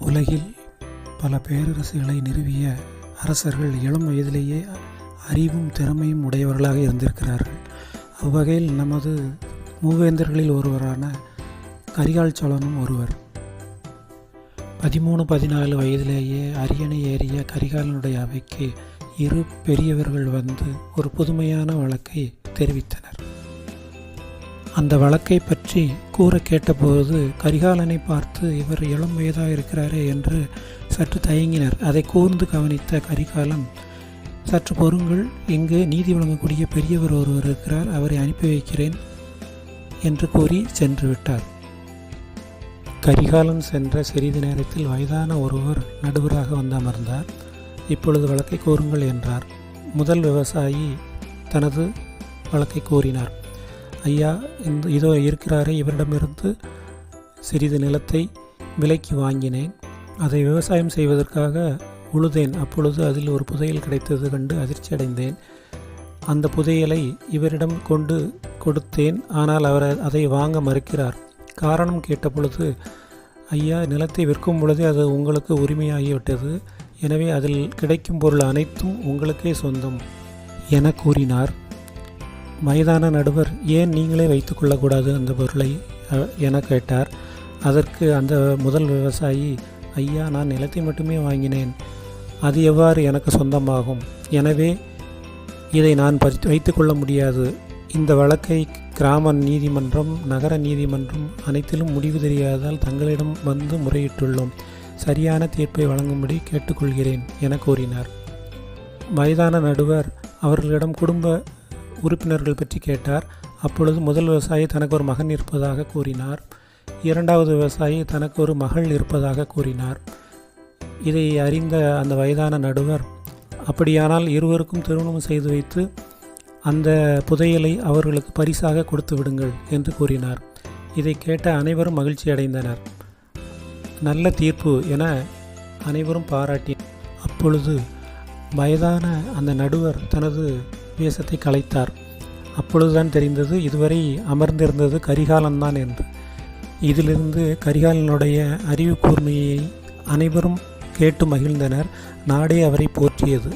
உலகில் பல பேரரசுகளை நிறுவிய அரசர்கள் இளம் வயதிலேயே அறிவும் திறமையும் உடையவர்களாக இருந்திருக்கிறார்கள். அவ்வகையில் நமது மூவேந்தர்களில் ஒருவரான கரிகால் சோழனும் ஒருவர். பதிமூணு பதினாலு வயதிலேயே அரியணை ஏறிய கரிகாலனுடைய அவைக்கு இரு பெரியவர்கள் வந்து ஒரு புதுமையான வழக்கை தெரிவித்தனர். அந்த வழக்கை பற்றி கூற கேட்டபோது கரிகாலனை பார்த்து இவர் இளம் வயதாக இருக்கிறாரே என்று சற்று தயங்கினர். அதை கூர்ந்து கவனித்த கரிகாலன் சற்று பொறுங்கள் இங்கு நீதி வழங்கக்கூடிய பெரியவர் ஒருவர் இருக்கிறார் அவரை அனுப்பி வைக்கிறேன் என்று கூறி சென்று விட்டார். கரிகாலன் சென்ற சிறிது நேரத்தில் வயதான ஒருவர் நடுவராக வந்து அமர்ந்தார். இப்பொழுது வழக்கை கூறுங்கள் என்றார். முதல் விவசாயி தனது வழக்கை கூறினார். ஐயா இந்த இதோ இருக்கிறாரே இவரிடமிருந்து சிறிது நிலத்தை விலைக்கு வாங்கினேன். அதை விவசாயம் செய்வதற்காக உழுதேன். அப்பொழுது அதில் ஒரு புதையல் கிடைத்தது கண்டு அதிர்ச்சி அடைந்தேன். அந்த புதையலை இவரிடம் கொண்டு கொடுத்தேன். ஆனால் அவர் அதை வாங்க மறுக்கிறார். காரணம் கேட்டபொழுது ஐயா நிலத்தை விற்கும் பொழுதே அது உங்களுக்கு உரிமையாகிவிட்டது. எனவே அதில் கிடைக்கும் பொருள் அனைத்தும் உங்களுக்கே சொந்தம் என கூறினார். மைதான நடுவர் ஏன் நீங்களே வைத்துக்கொள்ளக்கூடாது அந்த பொருளை? என கேட்டார். அதற்கு அந்த முதல் விவசாயி ஐயா நான் நிலத்தை மட்டுமே வாங்கினேன். அது எவ்வாறு எனக்கு சொந்தமாகும்? எனவே இதை நான் பறி வைத்துக்கொள்ள முடியாது. இந்த வழக்கை கிராம நீதிமன்றம் நகர நீதிமன்றம் அனைத்திலும் முடிவு தெரியாததால் தங்களிடம் வந்து முறையிட்டுள்ளோம். சரியான தீர்ப்பை வழங்கும்படி கேட்டுக்கொள்கிறேன் என கூறினார். மைதான நடுவர் அவர்களிடம் குடும்ப உறுப்பினர்கள் பற்றி கேட்டார். அப்பொழுது முதல் விவசாயி தனக்கு ஒரு மகன் இருப்பதாக கூறினார். இரண்டாவது விவசாயி தனக்கு ஒரு மகள் இருப்பதாக கூறினார். இதை அறிந்த அந்த வயதான நடுவர் அப்படியானால் இருவருக்கும் திருமணம் செய்து வைத்து அந்த புதையலை அவர்களுக்கு பரிசாக கொடுத்து விடுங்கள் என்று கூறினார். இதை கேட்ட அனைவரும் மகிழ்ச்சி அடைந்தனர். நல்ல தீர்ப்பு என அனைவரும் பாராட்டி அப்பொழுது வயதான அந்த நடுவர் தனது வேஷத்தை கலைத்தார். அப்பொழுதுதான் தெரிந்தது இதுவரை அமர்ந்திருந்தது கரிகாலன்தான் என்று. இதிலிருந்து கரிகாலனுடைய அறிவு கூர்மையை அனைவரும் கேட்டு மகிழ்ந்தனர். நாடே அவரை போற்றியது.